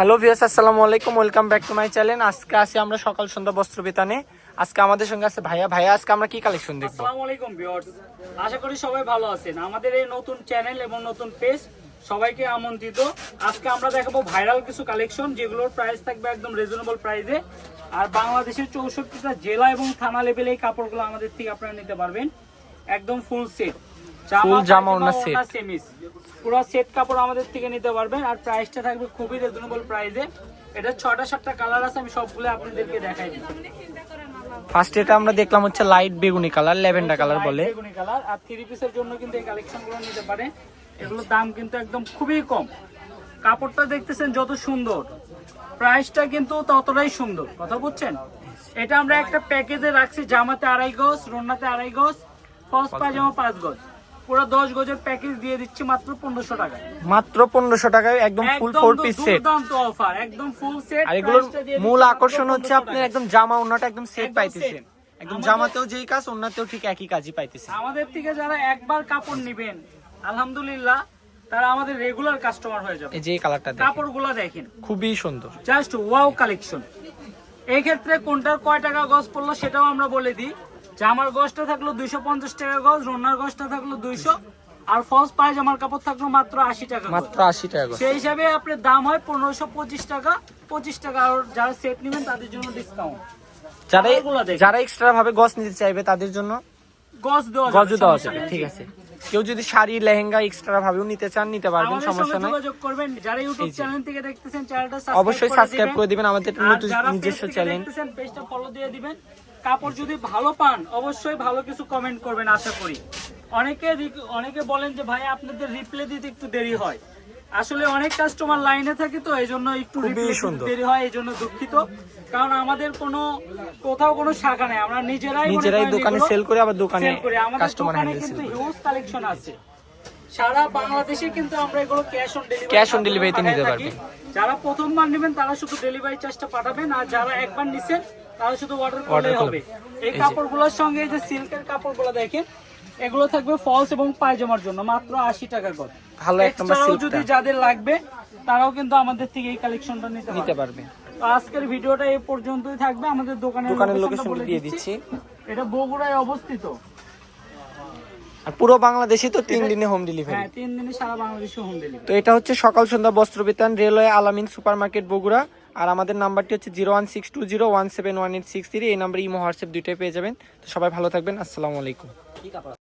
Hello viewers আসসালামু আলাইকুম, welcome back to my channel. আজকে আসি আমরা সকাল সন্ধ্যা বস্ত্র বিতানে। আজকে আমাদের সঙ্গে আছে ভাইয়া। ভাইয়া, আজকে আমরা কি কালেকশন দেখব? আসসালামু আলাইকুম ভিউয়ার্স। আশা করি সবাই ভালো আছেন। আমাদের এই নতুন চ্যানেল এবং নতুন পেজ সবাইকে আমন্ত্রিত। আজকে আমরা দেখাবো ভাইরাল কিছু কালেকশন যেগুলোর প্রাইস থাকবে একদম রিজনেবল প্রাইসে আর বাংলাদেশের চৌষট্টিটা জেলা এবং থানা লেভেলে এই কাপড়গুলো আমাদের থেকে আপনারা নিতে পারবেন। একদম ফুল সেট Full জামা set। সেমিস পুরো সেট কাপড় আমাদের থেকে নিতে পারবেন আর প্রাইসটা থাকবে খুবই রিজনেবল প্রাইসে এটা ছটা সাতটা কালার আছে আমি সবগুলো আপনাদেরকে দেখাই দিচ্ছি। ফার্স্ট এটা আমরা দেখলাম হচ্ছে লাইট বেগুনি কালার ল্যাভেন্ডার কালার বলে। বেগুনি কালার আর থ্রি পিসের জন্য কিন্তু এই কালেকশনগুলো নিতে পারেন এগুলোর দাম কিন্তু একদম খুবই কম। কাপড়টা দেখতেছেন যত সুন্দর। প্রাইসটা কিন্তু ততটাই সুন্দর কথা বুঝছেন? এটা আমরা একটা প্যাকেজে রাখছি জামাতে আড়াই গজ রন্নাতে আড়াই গজ ফস পাজামা পাঁচ গজ। পুরো দশ গজের প্যাকেজ দিয়ে দিচ্ছি মাত্র পনেরোশো টাকা মাত্র পনেরোশো টাকায় একদম ফুল ফোর পিস সেট দুর্দান্ত অফার একদম ফুল সেট আর এগুলোর মূল আকর্ষণ হচ্ছে আপনি একদম জামা ওনাটা একদম সেট পাইতেছেন। একদম আমাদের- জামাতেও যেই কাজ ওনাতেও ঠিক একই কাজই পাইতেছেন। আমাদের থেকে যারা একবার কাপড় নিবেন আলহামদুলিল্লাহ তারা আমাদের রেগুলার কাস্টমার হয়ে যাবে। এই যে কালারটা দেখেন। কাপড়গুলো দেখেন। খুবই সুন্দর। জাস্ট ওয়াও কালেকশন এই ক্ষেত্রে কোনটার কয় টাকা গজ পড়ল সেটাও আমরা বলে দিই। জামার গজটা থাকল দুইশো পঞ্চাশ টাকা গজ রোনার গজটা থাকল দুইশো আর ফলস পায়জামার কাপড় থাকল মাত্র আশি টাকা মাত্র আশি টাকা সেই হিসাবে আপনার দাম হয় পনেরোশো পঁচিশ টাকা পঁচিশ টাকা আর যারা সেট নেবেন তাদের জন্য ডিসকাউন্ট যারা এগুলো যারা এক্সট্রা ভাবে গছ নিতে চাইবে তাদের জন্য গজ দেওয়া গজ দেওয়া ঠিক আছে। কেউ যদি শাড়ি লেহেঙ্গা এক্সট্রা ভাবেও নিতে চান নিতে পারবেন সমস্যা নাই। যোগাযোগ করবেন। যারা ইউটিউব চ্যানেল থেকে দেখতেছেন চ্যানেলটা অবশ্যই সাবস্ক্রাইব করে দিবেন আমাদের নতুন নিজস্ব চ্যানেল দেখতেছেন পেজটা ফলো দিয়ে দিবেন। কাপড় যদি ভালো পান অবশ্যই ভালো কিছু কমেন্ট করবেন আশা করি। অনেকে অনেকে বলেন যে ভাই আপনাদের রিপ্লাই দিতে একটু দেরি হয়। আসলে অনেক কাস্টমার লাইনে থাকে তো এই জন্য একটু। দেরি হয় এই জন্য দুঃখিত। কারণ আমাদের কোনো কোথাও কোনো শাখা নেই। আমরা নিজেরাই নিজেরাই দোকানে সেল করে আবার দোকানে কাস্টমার হ্যান্ডেল কিন্তু হিউজ কালেকশন আছে। সারা বাংলাদেশে কিন্তু আমরা এগুলো cash on delivery Cash on delivery তে নিতে পারবেন। যারা প্রথমবার নেবেন তারা শুধু ডেলিভারি চার্জটা পাঠাবেন আর যারা একবার নিছেন তারা শুধু অর্ডার করলেই হবে। এই এই কাপড়গুলোর সঙ্গে এই যে সিল্কের কাপড়গুলো দেখেন এগুলো থাকবে ফলস এবং পায়জামার জন্য মাত্র আশি টাকা করে ভালো এক নম্বর এছাড়াও সিল্কটা যদি যাদের লাগবে তারাও কিন্তু আমাদের থেকে এই কালেকশনটা নিতে নিতে পারবে। তো আজকের ভিডিওটা এই পর্যন্তই থাকবে আমাদের দোকানের দোকানের লোকেশনটা লোকেশন দিয়ে দিচ্ছি। এটা বগুড়ায় অবস্থিত। আর পুরো বাংলাদেশে তো তিন দিনে হোম ডেলিভারি হ্যাঁ তিন দিনে সারা বাংলাদেশে হোম ডেলিভারি তো এটা হচ্ছে Sokal Sondhya Bostro Bitan railway Alamin super market Bogura. আর আমাদের নাম্বারটি হচ্ছে zero one six two zero one seven one eight six three. এই নাম্বারে ইমো হোয়াটসঅ্যাপ দুইটাই পেয়ে যাবেন। তো সবাই ভালো থাকবেন। আসসালামু আলাইকুম।